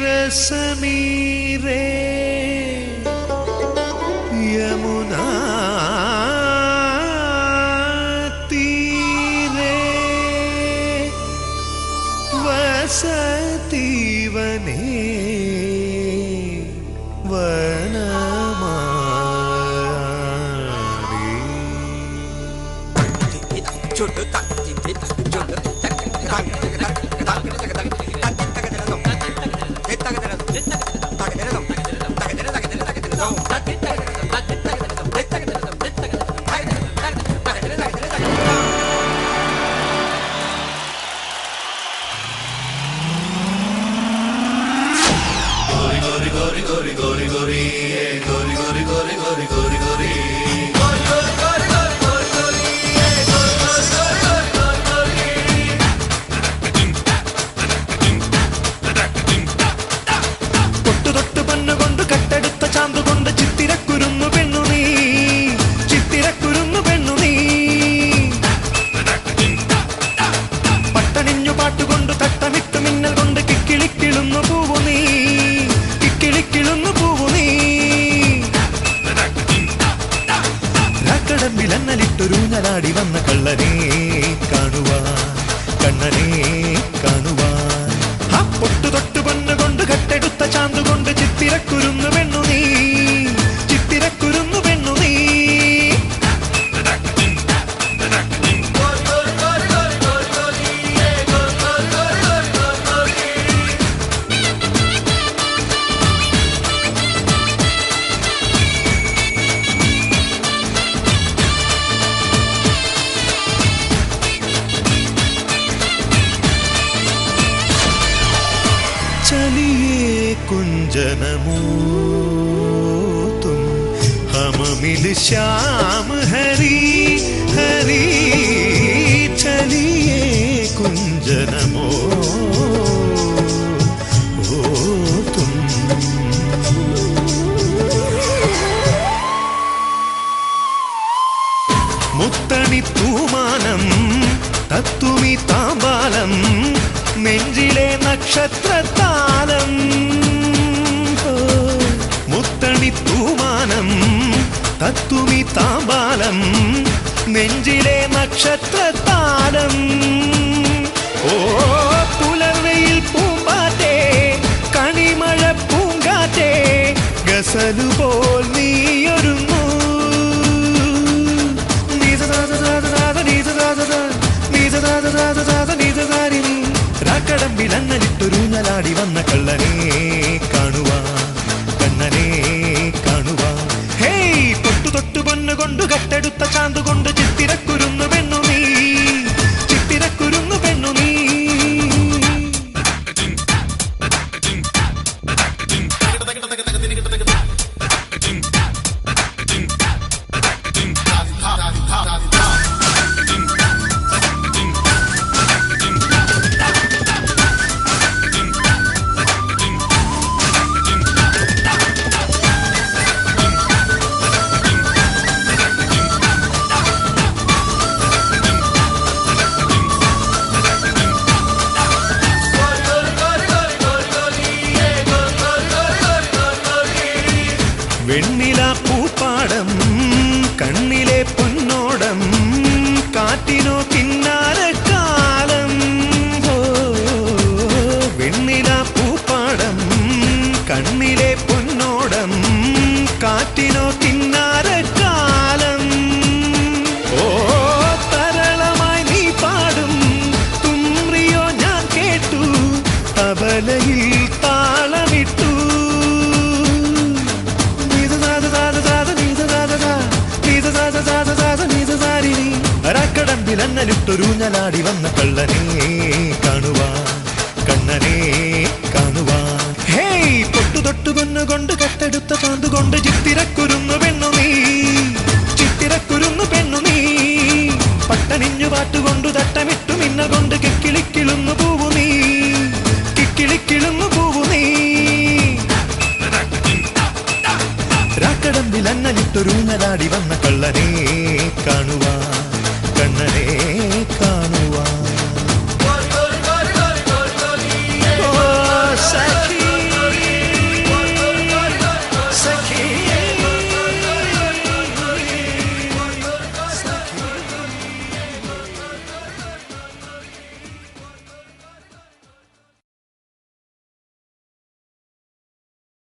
രസമീരേ യമുനാ തീരേ വസതിവനേ വനമാലി തൊട്ടു ഞരാടി വന്ന കള്ളനെ കാണുവാൻ കണ്ണനെ കാണുവാൻ. ആ പൊട്ടു തൊട്ടു പൊന്നുകൊണ്ട് കട്ടെടുത്ത ചാന്തുകൊണ്ട് ചിത്തിരക്കുരുന്നു വെണ്ണു നീ कुंजनमो तुम हम मिल श्याम हरी हरी चलिए कुंजनमो ओ तुम മുത്തണി തൂമാനം തത്തുമി താമ്പാലം നെഞ്ചിലെ നക്ഷത്രത്താലം ഓ, മുത്തണി തൂമാനം തത്തുമി താമ്പാലം നെഞ്ചിലെ നക്ഷത്രത്താലം. ഓ പുലർവയിൽ പൂമ്പാറ്റേ കണിമഴ പൂങ്കാറ്റേ ഗസലുപോൽ നീയൊരുങ്ങൂ. രാക്കടമ്പിലന്നലിട്ടൊരു നലാടി വന്ന കള്ളനെ. കൊണ്ട് ചാന്തുകൊണ്ട് ചാന്തു வெண்ணிலா ഞലാടി വന്ന കള്ളനെ കാണുവാൻ കണ്ണനെ കാണുവാൻ. ഹേയ് തൊട്ടു തൊട്ടു കൊന്നുകൊണ്ട് കെട്ടെടുത്ത താന്തുകൊണ്ട് ചിത്തിരക്കുരുന്നു പെണ്ണു നീ. ചിത്തിരക്കുരുന്നു പെണ്ണു നീ. പട്ടണിഞ്ഞു പാട്ടുകൊണ്ടു തട്ടമിട്ടു മിന്ന കൊണ്ട് കിക്കിളിക്കിളുന്നു പൂവു നീ. കിക്കിളിക്കിളുന്നു പൂവു നീ. രാക്കടമ്പിൽ അന്നലിട്ടൊരു നരാടി വന്ന കള്ളനെ കാണുവാൻ.